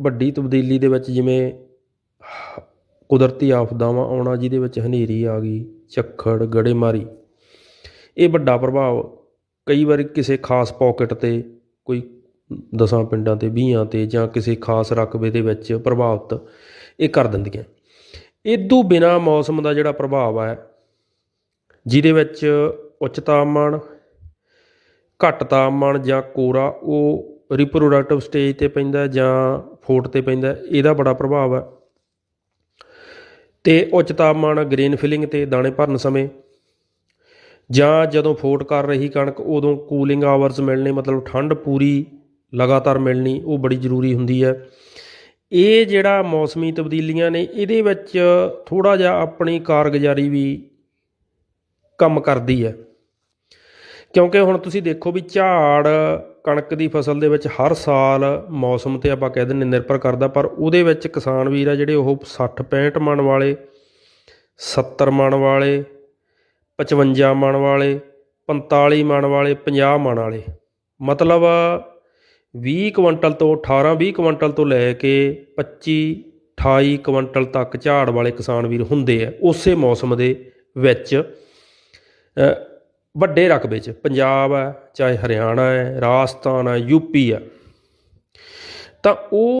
ਵੱਡੀ ਤਬਦੀਲੀ ਦੇ ਵਿੱਚ ਜਿਵੇਂ ਕੁਦਰਤੀ ਆਫਦਾਵਾਂ ਆਉਣਾ ਜਿਹਦੇ ਵਿੱਚ ਹਨੇਰੀ ਆ ਗਈ ਝੱਖੜ ਗੜੇਮਾਰੀ, ਇਹ ਵੱਡਾ ਪ੍ਰਭਾਵ ਕਈ ਵਾਰੀ ਕਿਸੇ ਖਾਸ ਪੌਕਟ 'ਤੇ ਕੋਈ ਦਸਾਂ ਪਿੰਡਾਂ ਤੇ 20 ਤੇ ਜਾਂ ਕਿਸੇ ਖਾਸ ਰਕਬੇ ਦੇ ਵਿੱਚ ਪ੍ਰਭਾਵਿਤ ਇਹ ਕਰ ਦਿੰਦੀਆਂ। ਇਦੋਂ ਬਿਨਾ ਮੌਸਮ ਦਾ ਜਿਹੜਾ ਪ੍ਰਭਾਵ ਹੈ, ਜਿਹਦੇ ਵਿੱਚ ਉੱਚ ਤਾਪਮਾਨ, ਘੱਟ ਤਾਪਮਾਨ ਜਾਂ ਕੋਰਾ ਉਹ ਰਿਪਰੋਡਕਟਿਵ ਸਟੇਜ ਤੇ ਪੈਂਦਾ ਜਾਂ ਫੋਟ ਤੇ ਪੈਂਦਾ ਇਹਦਾ ਬੜਾ ਪ੍ਰਭਾਵ ਹੈ। ਤੇ ਉੱਚ ਤਾਪਮਾਨ ਗ੍ਰੇਨ ਫਿਲਿੰਗ ਤੇ ਦਾਣੇ ਭਰਨ ਸਮੇਂ ਜਾਂ ਜਦੋਂ ਫੋਟ ਕਰ ਰਹੀ ਕਣਕ, ਉਦੋਂ ਕੂਲਿੰਗ ਆਵਰਸ ਮਿਲਣੇ, ਮਤਲਬ ਠੰਡ ਪੂਰੀ ਲਗਾਤਾਰ ਮਿਲਣੀ, ਉਹ ਬੜੀ ਜ਼ਰੂਰੀ ਹੁੰਦੀ ਹੈ। ਇਹ ਜਿਹੜਾ ਮੌਸਮੀ ਤਬਦੀਲੀਆਂ ਨੇ, ਇਹਦੇ ਵਿੱਚ ਥੋੜਾ ਜਿਹਾ ਆਪਣੀ ਕਾਰਗੁਜ਼ਾਰੀ ਵੀ ਕੰਮ ਕਰਦੀ ਹੈ। ਕਿਉਂਕਿ ਹੁਣ ਤੁਸੀਂ ਦੇਖੋ ਵੀ ਝਾੜ ਕਣਕ ਦੀ ਫਸਲ ਦੇ ਵਿੱਚ ਹਰ ਸਾਲ ਮੌਸਮ ਤੇ ਆਪਾਂ ਕਹਿ ਦਿੰਦੇ ਨਿਰਭਰ ਕਰਦਾ, ਪਰ ਉਹਦੇ ਵਿੱਚ ਕਿਸਾਨ ਵੀਰ ਆ ਜਿਹੜੇ ਉਹ 60 65 ਮਣ ਵਾਲੇ 70 ਮਣ ਵਾਲੇ 55 ਮਣ ਵਾਲੇ 45 ਮਣ ਵਾਲੇ 50 ਮਣ ਵਾਲੇ। ਮਤਲਬ 20 ਕੁਇੰਟਲ ਤੋਂ 18 20 ਕੁਇੰਟਲ ਤੋਂ ਲੈ ਕੇ 25 28 ਕੁਇੰਟਲ ਤੱਕ ਝਾੜ ਵਾਲੇ ਕਿਸਾਨ ਵੀਰ ਹੁੰਦੇ ਆ, ਉਸੇ ਮੌਸਮ ਦੇ ਵਿੱਚ। ਵੱਡੇ ਰਕਬੇ 'ਚ ਪੰਜਾਬ ਹੈ ਚਾਹੇ ਹਰਿਆਣਾ ਹੈ ਰਾਜਸਥਾਨ ਹੈ ਯੂਪੀ ਹੈ। ਤਾਂ ਉਹ